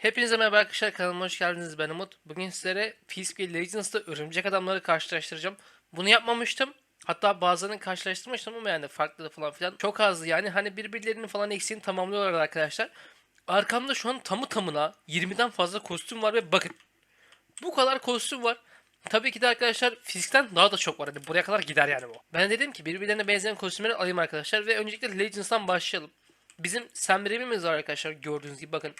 Hepinize merhaba arkadaşlar kanalıma hoş geldiniz ben Umut. Bugün sizlere Peacekeeper Legends'ta örümcek adamları karşılaştıracağım. Bunu yapmamıştım. Hatta bazılarını karşılaştırmıştım ama yani farklı da falan filan. Çok azdı yani hani birbirlerinin falan eksiğini tamamlıyorlar arkadaşlar. Arkamda şu an tamı tamına 20'den fazla kostüm var ve bakın. Bu kadar kostüm var. Tabii ki de arkadaşlar fizikten daha da çok var. Hani buraya kadar gider yani bu. Ben dedim ki birbirlerine benzeyen kostümleri alayım arkadaşlar ve öncelikle Legends'tan başlayalım. Bizim Sam Raimi'miz var arkadaşlar gördüğünüz gibi bakın.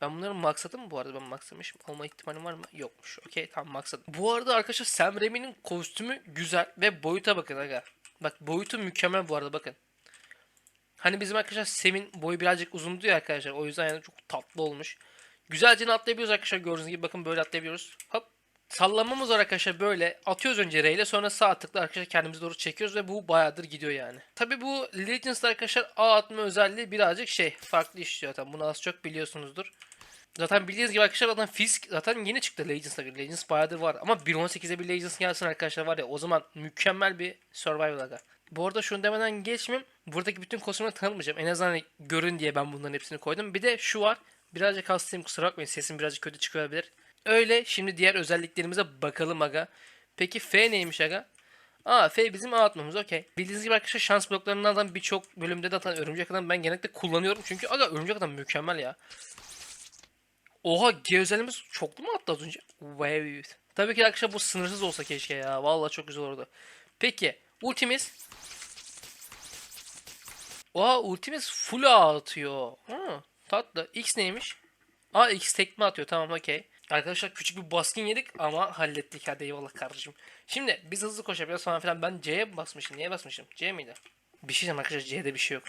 Ben bunların maksadı mı bu arada ben maksamışım olma ihtimalim var mı? Yokmuş. Okey tamam maksadım. Bu arada arkadaşlar Sam Raimi'nin kostümü güzel ve boyuta bakın aga. Bak boyutu mükemmel bu arada bakın. Hani bizim arkadaşlar Sam'in boyu birazcık uzundu ya arkadaşlar. O yüzden yani çok tatlı olmuş. Güzelce atlayabiliyoruz arkadaşlar gördüğünüz gibi bakın böyle atlayabiliyoruz. Hop. Sallamamız var arkadaşlar böyle. Atıyoruz önce R ile sonra sağ tıkla arkadaşlar kendimizi doğru çekiyoruz ve bu bayağıdır gidiyor yani. Tabi bu Legends'da arkadaşlar A atma özelliği birazcık şey farklı işliyor zaten. Bunu az çok biliyorsunuzdur. Zaten bildiğiniz gibi arkadaşlar zaten Fisk zaten yeni çıktı Legends'a göre. Legends bayağıdır var ama 1.18'e bir Legends gelsin arkadaşlar var ya o zaman mükemmel bir survival aga. Bu arada şunu demeden geçmeyeyim. Buradaki bütün kostümleri tanıtmayacağım. En azından hani görün diye ben bunların hepsini koydum. Bir de şu var. Birazcık hastayım kusura bakmayın. Sesim birazcık kötü çıkıyor. Öyle şimdi diğer özelliklerimize bakalım aga. Peki F neymiş aga? Aa F bizim A atmamız okey. Bildiğiniz gibi arkadaşlar şans bloklarından birçok bölümde de atan örümcek adam ben genellikle kullanıyorum. Çünkü aga örümcek adam mükemmel ya. Oha G özelliğimiz çoklu mu attı az önce? Wow. Tabii ki arkadaşlar bu sınırsız olsa keşke ya. Vallahi çok güzel olurdu. Peki ultimiz. Oha ultimiz full atıyor. Ha, tatlı. X neymiş? Aa X tekme atıyor tamam okey. Arkadaşlar küçük bir baskın yedik ama hallettik hadi eyvallah kardeşim. Şimdi biz hızlı koşabiliyoruz falan filan. Ben C'ye basmışım. Niye basmışım? C miydi? Bir şey diyeceğim arkadaşlar C'de bir şey yok.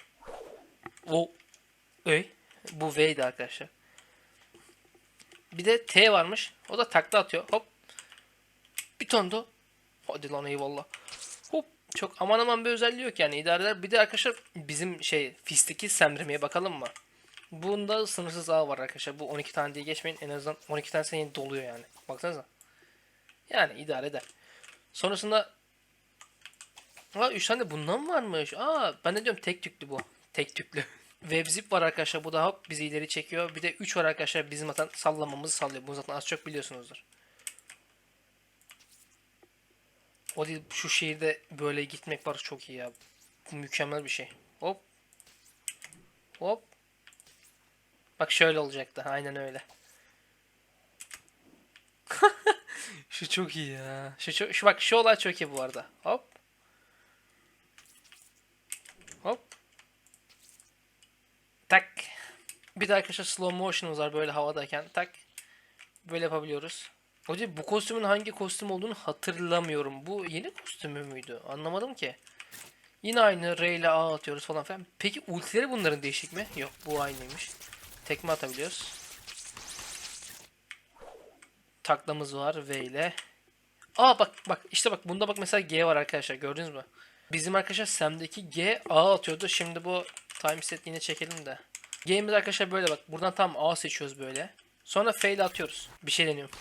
O. Ey. Bu V'ydi arkadaşlar. Bir de T varmış. O da takla atıyor. Hop. Bir ton da. Hadi lan eyvallah. Hop. Çok aman aman bir özelliği yok yani idare eder. Bir de arkadaşlar bizim şey fisteki semremeye bakalım mı? Bunda sınırsız ağ var arkadaşlar. Bu 12 tane diye geçmeyin. En azından 12 tane senin doluyor yani. Baksanıza. Yani idare eder. Sonrasında Aa 3 tane de bundan varmış. Aa ben de diyorum tek tüklü bu. Tek tüklü. Webzip var arkadaşlar. Bu da hop bizi ileri çekiyor. Bir de 3 var arkadaşlar. Bizim zaten sallamamızı sallıyor. Bunu zaten az çok biliyorsunuzdur. O değil şu şehirde böyle gitmek var çok iyi ya. Mükemmel bir şey. Hop. Hop. Bak şöyle olacaktı. Aynen öyle. şu çok iyi ya. Şu, çok- şu bak şu olay çok iyi bu arada. Hop. Tak. Bir de arkadaşlar slow motion'umuz var böyle havadayken. Tak. Böyle yapabiliyoruz. Hocam bu kostümün hangi kostüm olduğunu hatırlamıyorum. Bu yeni kostümü müydü? Anlamadım ki. Yine aynı R ile A atıyoruz falan filan. Peki ultileri bunların değişik mi? Yok bu aynıymış. Tekme atabiliyoruz. Taklamız var V ile. Aa bak bak işte bak bunda bak mesela G var arkadaşlar gördünüz mü? Bizim arkadaşlar Sam'deki G A atıyordu. Şimdi bu time set yine çekelim de. G'miz arkadaşlar böyle bak. Buradan tam A seçiyoruz böyle. Sonra F ile atıyoruz. Bir şey deniyorum.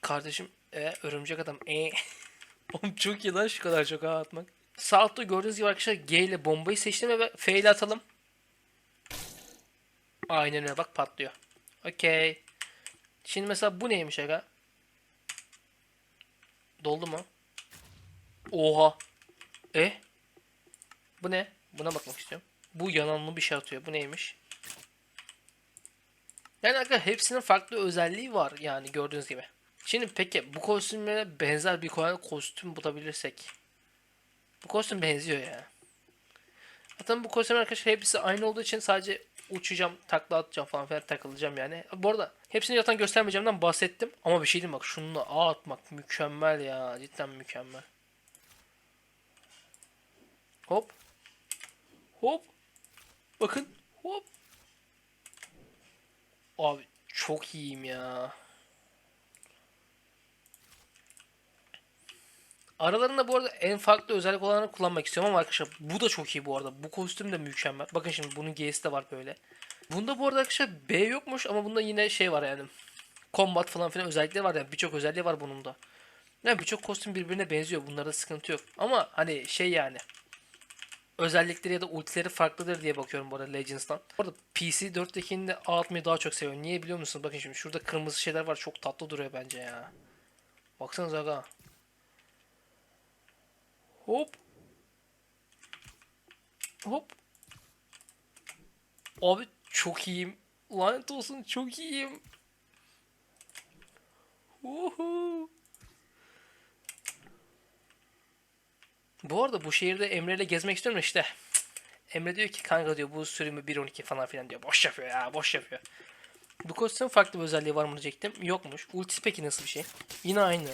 Kardeşim e, örümcek adam e. Oğlum çok iyi lan şu kadar çok A atmak. Sağ altta gördüğünüz gibi arkadaşlar G ile bombayı seçtim ve F ile atalım. Aynen öyle bak patlıyor. Okey. Şimdi mesela bu neymiş aga? Doldu mu? Oha. E? Bu ne? Buna bakmak istiyorum. Bu yananlı bir şey atıyor. Bu neymiş? Yani arkadaşlar hepsinin farklı özelliği var yani gördüğünüz gibi. Şimdi peki bu kostümlere benzer bir kostüm bulabilirsek. Bu kostüm benziyor ya. Zaten bu kostüm arkadaşlar hepsi aynı olduğu için sadece uçacağım, takla atacağım falan filan takılacağım yani. Bu arada hepsini zaten göstermeyeceğimden bahsettim. Ama bir şey diyeyim bak şununla ağ atmak mükemmel ya. Cidden mükemmel. Hop. Hop. Bakın. Hop. Abi çok iyiyim ya. Aralarında bu arada en farklı özellik olanı kullanmak istiyorum ama arkadaşlar bu da çok iyi bu arada. Bu kostüm de mükemmel. Bakın şimdi bunun G'si de var böyle. Bunda bu arada arkadaşlar B yokmuş ama bunda yine şey var yani. Combat falan filan özellikleri var yani birçok özelliği var bunun da. Yani birçok kostüm birbirine benziyor. Bunlarda sıkıntı yok. Ama hani şey yani. Özellikleri ya da ultileri farklıdır diye bakıyorum bu arada Legends'tan. Bu arada PC 4'tekini de A atmayı daha çok seviyorum. Niye biliyor musunuz? Bakın şimdi şurada kırmızı şeyler var. Çok tatlı duruyor bence ya. Baksanıza aga. Hop. Hop. Abi çok iyiyim. Lanet olsun çok iyiyim. Uhu. Bu arada bu şehirde Emre ile gezmek istiyorum işte. Emre diyor ki kanka diyor bu sürümü 1.12 falan filan diyor. Boş yapıyor ya boş yapıyor. Bu kostüm farklı bir özelliği var mı diyecektim. Yokmuş. Ultisi peki nasıl bir şey? Yine aynı.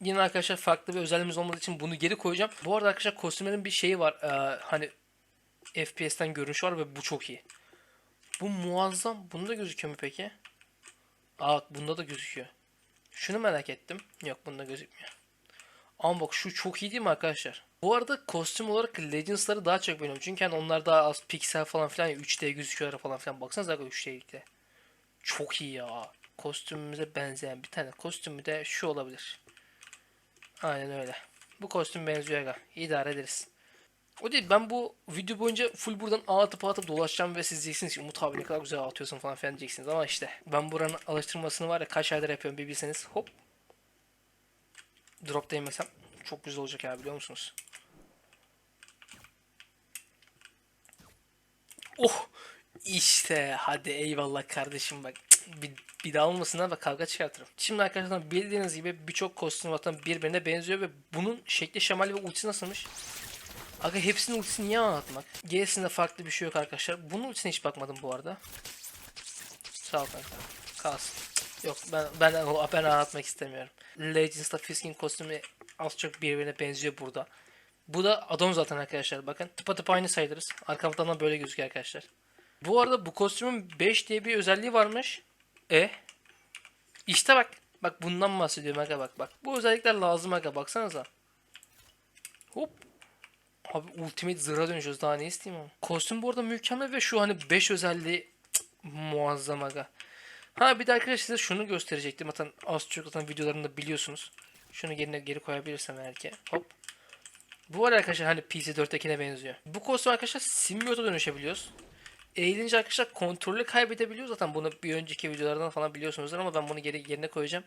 Yine arkadaşlar farklı bir özelliğimiz olmadığı için bunu geri koyacağım. Bu arada arkadaşlar kostümlerin bir şeyi var. Ee, hani FPS'ten görünüş var ve bu çok iyi. Bu muazzam. Bunda gözüküyor mu peki? Aa bunda da gözüküyor. Şunu merak ettim. Yok bunda gözükmüyor. Ama bak şu çok iyi değil mi arkadaşlar? Bu arada kostüm olarak Legends'ları daha çok beğeniyorum. Çünkü hani onlar daha az piksel falan filan ya 3D gözüküyorlar falan filan. Baksanıza arkadaşlar 3D'likte. Çok iyi ya. Kostümümüze benzeyen bir tane kostümü de şu olabilir. Aynen öyle. Bu kostüm benziyor aga. İdare ederiz. O değil ben bu video boyunca full buradan atıp atıp dolaşacağım ve siz diyeceksiniz ki Umut abi ne kadar güzel atıyorsun falan filan diyeceksiniz ama işte ben buranın alıştırmasını var ya kaç aydır yapıyorum bir bilseniz hop drop değmesem çok güzel olacak ya biliyor musunuz? Oh işte hadi eyvallah kardeşim bak bir, bir daha olmasın bak kavga çıkartırım. Şimdi arkadaşlar bildiğiniz gibi birçok kostüm zaten birbirine benziyor ve bunun şekli şemali ve ultisi nasılmış? Aga hepsinin ultisini niye anlatmak? G'sinde farklı bir şey yok arkadaşlar. Bunun ultisine hiç bakmadım bu arada. Sağ ol kanka. Kalsın. Yok ben ben ben anlatmak istemiyorum. Legends'ta Fisk'in kostümü az çok birbirine benziyor burada. Bu da Adon zaten arkadaşlar bakın. Tıpatıp aynı sayılırız. Arkamdan da böyle gözüküyor arkadaşlar. Bu arada bu kostümün 5 diye bir özelliği varmış. E işte bak. Bak bundan bahsediyorum aga bak bak. Bu özellikler lazım aga baksanıza. Hop. Abi ultimate zırha dönüşüyoruz daha ne isteyeyim ama. Kostüm bu arada mükemmel ve şu hani 5 özelliği cık, muazzam aga. Ha bir de arkadaşlar size şunu gösterecektim. Zaten az çok zaten videolarında biliyorsunuz. Şunu yerine geri koyabilirsem eğer ki. Hop. Bu var arkadaşlar hani PC4'tekine benziyor. Bu kostüm arkadaşlar simbiyota dönüşebiliyoruz. Eğilince arkadaşlar kontrolü kaybedebiliyoruz. Zaten bunu bir önceki videolardan falan biliyorsunuzdur ama ben bunu geri yerine koyacağım.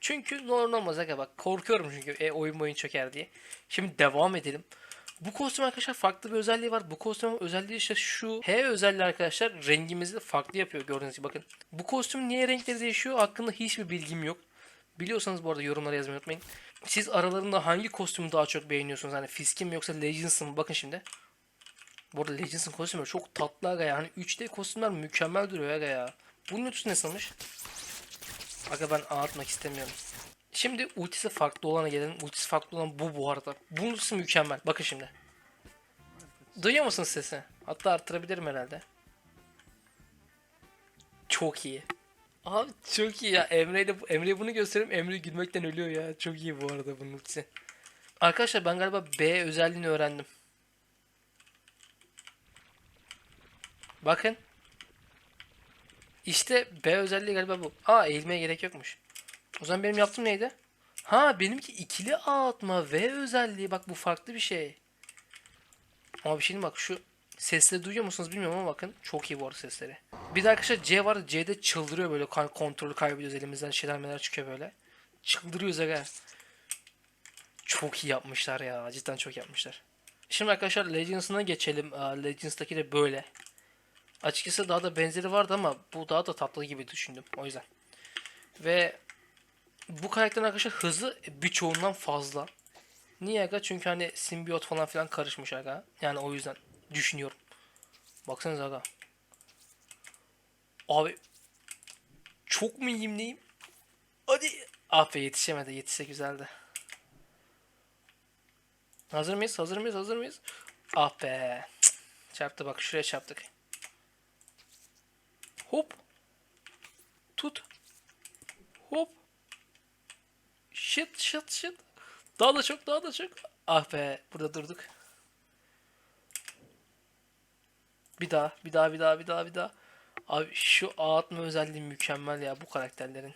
Çünkü normal olmaz aga bak korkuyorum çünkü e, oyun boyun çöker diye. Şimdi devam edelim. Bu kostüm arkadaşlar farklı bir özelliği var. Bu kostümün özelliği işte şu. H özelliği arkadaşlar rengimizi farklı yapıyor gördüğünüz gibi bakın. Bu kostümün niye renkleri değişiyor hakkında hiçbir bilgim yok. Biliyorsanız bu arada yorumlara yazmayı unutmayın. Siz aralarında hangi kostümü daha çok beğeniyorsunuz? Hani Fisk'in mi yoksa Legends'ın mı? Bakın şimdi. Bu arada Legends'ın kostümü çok tatlı aga ya. Hani 3D kostümler mükemmel duruyor aga ya. Bunun üstü ne sanmış? Aga ben ağırtmak istemiyorum. Şimdi ultisi farklı olana gelelim. Ultisi farklı olan bu bu arada. Bunun ultisi mükemmel. Bakın şimdi. Duyuyor musunuz sesi? Hatta arttırabilirim herhalde. Çok iyi. Abi çok iyi ya. Emre'yle Emre'ye bunu göstereyim. Emre gülmekten ölüyor ya. Çok iyi bu arada bunun ultisi. Arkadaşlar ben galiba B özelliğini öğrendim. Bakın. İşte B özelliği galiba bu. Aa eğilmeye gerek yokmuş. O zaman benim yaptığım neydi? Ha benimki ikili ağ atma V özelliği. Bak bu farklı bir şey. Ama bir şey diyeyim bak şu sesleri duyuyor musunuz bilmiyorum ama bakın çok iyi bu arada sesleri. Bir de arkadaşlar C var. C'de çıldırıyor böyle kontrolü kaybediyoruz elimizden şeyler meler çıkıyor böyle. Çıldırıyoruz aga. Çok iyi yapmışlar ya. Cidden çok yapmışlar. Şimdi arkadaşlar Legends'ına geçelim. Legends'taki de böyle. Açıkçası daha da benzeri vardı ama bu daha da tatlı gibi düşündüm. O yüzden. Ve bu karakterin arkadaşlar hızı birçoğundan fazla. Niye aga? Çünkü hani simbiyot falan filan karışmış aga. Yani o yüzden düşünüyorum. Baksanıza aga. Abi çok mu iyiyim neyim? Hadi. Ah be yetişemedi. Yetişse güzeldi. Hazır mıyız? Hazır mıyız? Hazır mıyız? Ah be. Çarptı bak şuraya çarptık. Hop. Tut. Hop. Shit shit shit. Daha da çok daha da çok. Ah be burada durduk. Bir daha bir daha bir daha bir daha bir daha. Abi şu ağ atma özelliği mükemmel ya bu karakterlerin.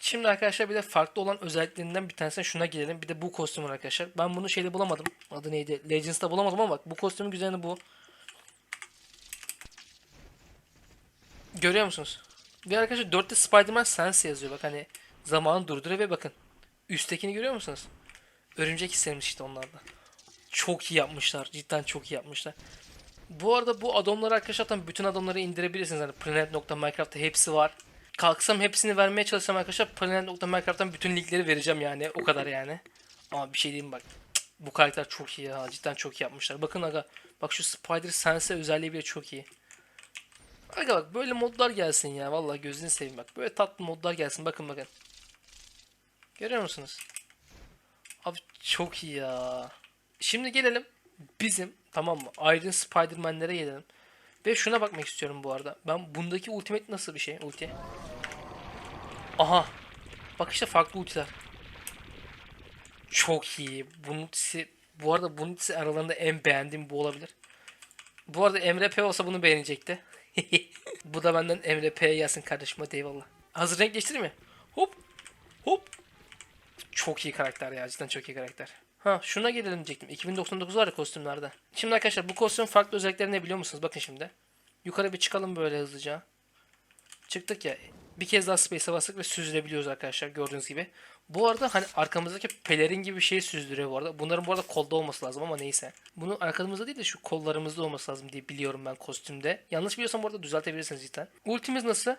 Şimdi arkadaşlar bir de farklı olan özelliklerinden bir tanesine şuna gelelim. Bir de bu kostümün arkadaşlar. Ben bunu şeyde bulamadım. Adı neydi? Legends'ta bulamadım ama bak bu kostümün güzeli bu. Görüyor musunuz? Ve arkadaşlar 4'te Spider-Man Sense yazıyor. Bak hani zamanı durduruyor ve bakın. Üsttekini görüyor musunuz? Örümcek hissetmiş işte onlarda. Çok iyi yapmışlar. Cidden çok iyi yapmışlar. Bu arada bu adamları arkadaşlar zaten bütün adamları indirebilirsiniz. Hani Planet.minecraft'ta hepsi var. Kalksam hepsini vermeye çalışsam arkadaşlar Planet.minecraft'tan bütün linkleri vereceğim yani. O kadar yani. Ama bir şey diyeyim bak. Bu karakter çok iyi ya. Cidden çok iyi yapmışlar. Bakın aga. Bak şu Spider Sense özelliği bile çok iyi. Aga bak böyle modlar gelsin ya. Vallahi gözünü seveyim bak. Böyle tatlı modlar gelsin. Bakın bakın. Görüyor musunuz? Abi çok iyi ya. Şimdi gelelim bizim tamam mı? Iron Spider-Man'lere gelelim. Ve şuna bakmak istiyorum bu arada. Ben bundaki ultimate nasıl bir şey? Ulti. Aha. Bak işte farklı ultiler. Çok iyi. Bunun ultisi bu arada bunun ultisi aralarında en beğendiğim bu olabilir. Bu arada Emre P olsa bunu beğenecekti. bu da benden Emre P'ye gelsin kardeşim hadi eyvallah. Hazır renk değiştireyim mi? Hop. Hop. Çok iyi karakter ya cidden çok iyi karakter. Ha şuna gelelim diyecektim. 2099 var ya kostümlerde. Şimdi arkadaşlar bu kostümün farklı özellikleri ne biliyor musunuz? Bakın şimdi. Yukarı bir çıkalım böyle hızlıca. Çıktık ya. Bir kez daha space'e bastık ve süzülebiliyoruz arkadaşlar gördüğünüz gibi. Bu arada hani arkamızdaki pelerin gibi bir şey süzdürüyor bu arada. Bunların bu arada kolda olması lazım ama neyse. Bunu arkamızda değil de şu kollarımızda olması lazım diye biliyorum ben kostümde. Yanlış biliyorsam bu arada düzeltebilirsiniz cidden. Ultimiz nasıl?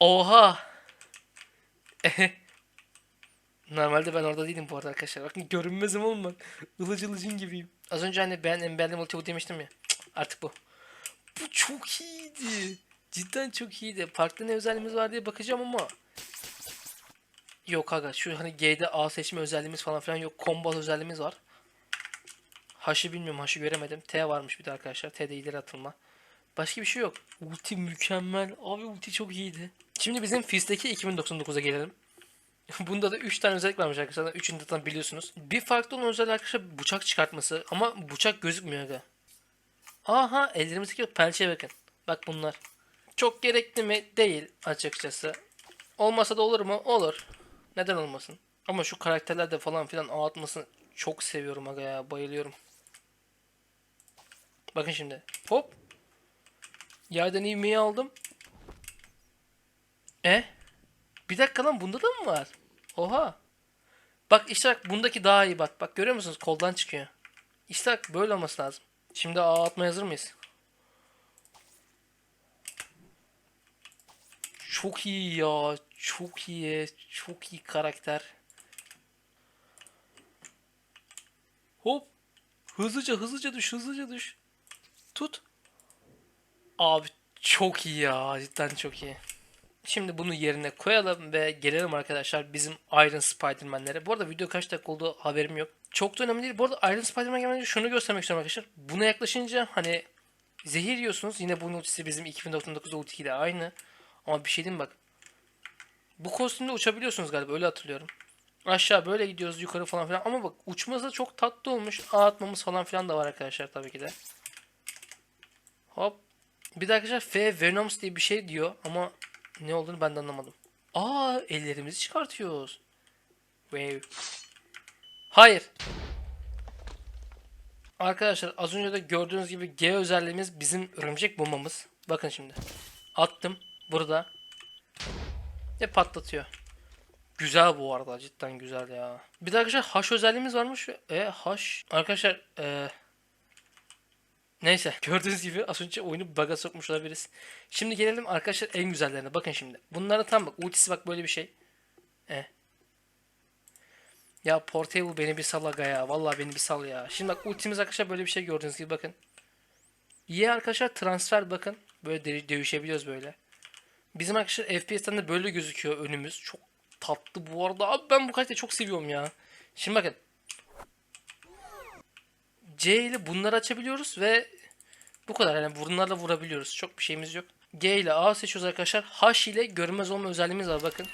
Oha! Normalde ben orada değilim bu arada arkadaşlar. Bakın görünmezim oğlum ben. Ilıcı ılıcın gibiyim. Az önce hani ben emberli multi demiştim ya. Cık, Artık bu. Bu çok iyiydi. Cidden çok iyiydi. Farklı ne özelliğimiz var diye bakacağım ama. Yok aga şu hani G'de A seçme özelliğimiz falan filan yok. Combo özelliğimiz var. H'ı bilmiyorum. H'ı göremedim. T varmış bir de arkadaşlar. T'de ileri atılma. Başka bir şey yok. Ulti mükemmel. Abi ulti çok iyiydi. Şimdi bizim Fizz'deki 2099'a gelelim. Bunda da 3 tane özellik varmış arkadaşlar. Üçünü de zaten biliyorsunuz. Bir farklı olan özellik arkadaşlar bıçak çıkartması. Ama bıçak gözükmüyor aga. Aha ellerimizdeki pençeye bakın. Bak bunlar. Çok gerekli mi? Değil açıkçası. Olmasa da olur mu? Olur. Neden olmasın? Ama şu karakterlerde falan filan ağ atmasını çok seviyorum aga ya. Bayılıyorum. Bakın şimdi. Hop. Yerden ivmeyi aldım. E? Bir dakika lan bunda da mı var? Oha. Bak işte bak bundaki daha iyi bak. Bak görüyor musunuz? Koldan çıkıyor. İşte bak böyle olması lazım. Şimdi ağ atmaya hazır mıyız? Çok iyi ya. Çok iyi. Çok iyi karakter. Hop. Hızlıca hızlıca düş hızlıca düş. Tut. Abi çok iyi ya. Cidden çok iyi. Şimdi bunu yerine koyalım ve gelelim arkadaşlar bizim Iron Spider-Man'lere. Bu arada video kaç dakika oldu haberim yok. Çok da önemli değil. Bu arada Iron Spider-Man gelmeden şunu göstermek istiyorum arkadaşlar. Buna yaklaşınca hani zehir yiyorsunuz. Yine bunun ultisi bizim 2099 ulti ile aynı. Ama bir şey diyeyim bak. Bu kostümde uçabiliyorsunuz galiba öyle hatırlıyorum. Aşağı böyle gidiyoruz yukarı falan filan. Ama bak uçması da çok tatlı olmuş. Ağ atmamız falan filan da var arkadaşlar tabii ki de. Hop. Bir de arkadaşlar F Venoms diye bir şey diyor ama ne olduğunu ben de anlamadım. Aa ellerimizi çıkartıyoruz. Wow. Hayır. Arkadaşlar az önce de gördüğünüz gibi G özelliğimiz bizim örümcek bombamız. Bakın şimdi. Attım. Burada. Ve patlatıyor. Güzel bu arada cidden güzel ya. Bir de arkadaşlar H özelliğimiz varmış. E H. Arkadaşlar e, Neyse gördüğünüz gibi az önce oyunu bug'a sokmuş olabiliriz. Şimdi gelelim arkadaşlar en güzellerine. Bakın şimdi. Bunlara tam bak. Ultisi bak böyle bir şey. E. Ya Portable beni bir sal aga ya. Vallahi beni bir sal ya. Şimdi bak ultimiz arkadaşlar böyle bir şey gördüğünüz gibi bakın. İyi arkadaşlar transfer bakın. Böyle de- dövüşebiliyoruz böyle. Bizim arkadaşlar FPS'ten de böyle gözüküyor önümüz. Çok tatlı bu arada. Abi ben bu karakteri çok seviyorum ya. Şimdi bakın. C ile bunları açabiliyoruz ve bu kadar yani bunlarla vurabiliyoruz. Çok bir şeyimiz yok. G ile A seçiyoruz arkadaşlar. H ile görünmez olma özelliğimiz var bakın.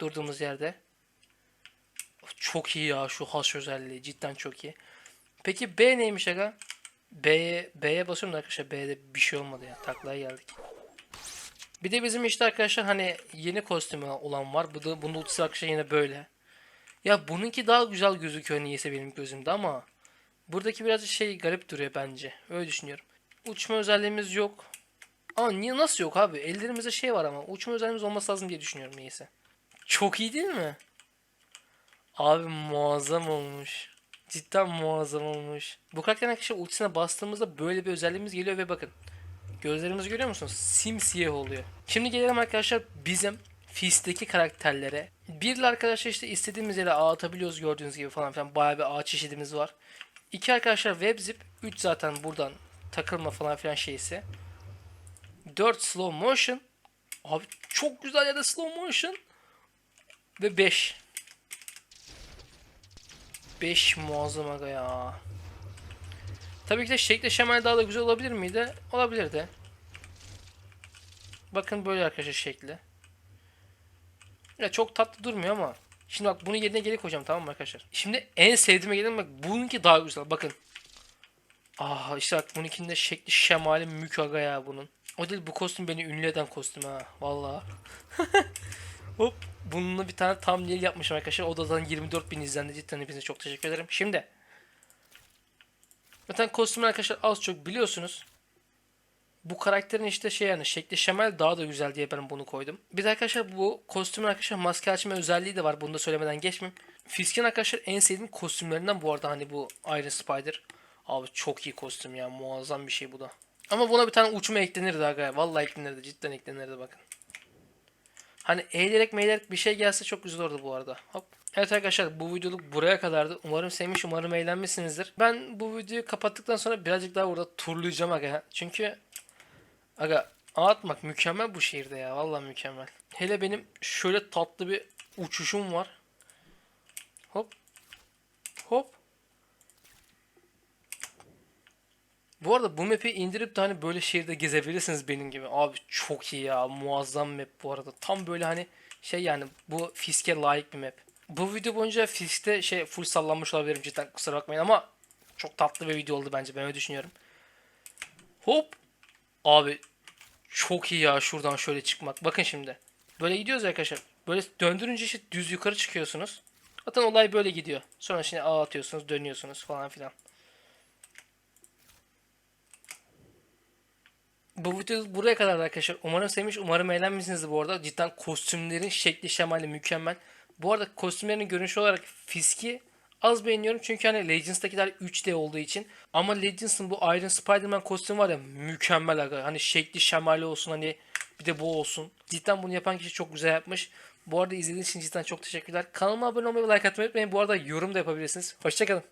Durduğumuz yerde. Çok iyi ya şu H özelliği cidden çok iyi. Peki B neymiş aga? B'ye B'ye basıyorum da arkadaşlar B'de bir şey olmadı ya. Taklaya geldik. Bir de bizim işte arkadaşlar hani yeni kostümü olan var. Bu da bunun ultisi arkadaşlar yine böyle. Ya bununki daha güzel gözüküyor niyeyse benim gözümde ama buradaki biraz şey garip duruyor bence. Öyle düşünüyorum. Uçma özelliğimiz yok. Aa niye nasıl yok abi? Ellerimizde şey var ama uçma özelliğimiz olması lazım diye düşünüyorum niyeyse. Çok iyi değil mi? Abi muazzam olmuş. Cidden muazzam olmuş. Bu karakterin arkadaşlar ultisine bastığımızda böyle bir özelliğimiz geliyor ve bakın. Gözlerimizi görüyor musunuz? Simsiyah oluyor. Şimdi gelelim arkadaşlar bizim Fist'teki karakterlere. Birle arkadaşlar işte istediğimiz yere ağ atabiliyoruz gördüğünüz gibi falan filan. Bayağı bir ağ çeşidimiz var. İki arkadaşlar WebZip. Üç zaten buradan takılma falan filan şeysi. 4 slow motion. Abi çok güzel ya da slow motion. Ve 5. 5 muazzam aga ya. Tabii ki de şekli şemal daha da güzel olabilir miydi? Olabilirdi. Bakın böyle arkadaşlar şekli. Ya çok tatlı durmuyor ama. Şimdi bak bunu yerine geri koyacağım tamam mı arkadaşlar? Şimdi en sevdiğime gelin bak bununki daha güzel bakın. Ah işte bak bununkinde şekli şemali mük aga ya bunun. O değil bu kostüm beni ünlü eden kostüm ha. Vallahi. Hop. Bununla bir tane thumbnail yapmışım arkadaşlar. O da zaten 24 bin izlendi. Cidden hepinize çok teşekkür ederim. Şimdi. Zaten kostümü arkadaşlar az çok biliyorsunuz. Bu karakterin işte şey yani şekli şemel daha da güzel diye ben bunu koydum. Bir de arkadaşlar bu kostümün arkadaşlar maske açma özelliği de var. Bunu da söylemeden geçmeyeyim. Fisk'in arkadaşlar en sevdiğim kostümlerinden bu arada hani bu Iron Spider. Abi çok iyi kostüm ya. Muazzam bir şey bu da. Ama buna bir tane uçma eklenirdi aga. Vallahi eklenirdi. Cidden eklenirdi bakın. Hani eğilerek meğilerek bir şey gelse çok güzel olurdu bu arada. Hop. Evet arkadaşlar bu videoluk buraya kadardı. Umarım sevmiş, umarım eğlenmişsinizdir. Ben bu videoyu kapattıktan sonra birazcık daha burada turlayacağım aga. Çünkü aga atmak mükemmel bu şehirde ya. Vallahi mükemmel. Hele benim şöyle tatlı bir uçuşum var. Hop. Hop. Bu arada bu map'i indirip de hani böyle şehirde gezebilirsiniz benim gibi. Abi çok iyi ya. Muazzam map bu arada. Tam böyle hani şey yani bu Fisk'e layık bir map. Bu video boyunca Fisk'te şey full sallanmış olabilirim cidden kusura bakmayın ama çok tatlı bir video oldu bence ben öyle düşünüyorum. Hop. Abi çok iyi ya şuradan şöyle çıkmak. Bakın şimdi. Böyle gidiyoruz arkadaşlar. Böyle döndürünce işte düz yukarı çıkıyorsunuz. Zaten olay böyle gidiyor. Sonra şimdi ağ atıyorsunuz, dönüyorsunuz falan filan. Bu video buraya kadar arkadaşlar. Umarım sevmiş, umarım eğlenmişsinizdir bu arada. Cidden kostümlerin şekli şemali mükemmel. Bu arada kostümlerin görünüşü olarak Fisk'i az beğeniyorum çünkü hani Legends'takiler 3D olduğu için. Ama Legends'ın bu Iron Spider-Man kostümü var ya mükemmel aga. Hani şekli şemali olsun hani bir de bu olsun. Cidden bunu yapan kişi çok güzel yapmış. Bu arada izlediğiniz için cidden çok teşekkürler. Kanalıma abone olmayı like atmayı unutmayın. Bu arada yorum da yapabilirsiniz. Hoşçakalın.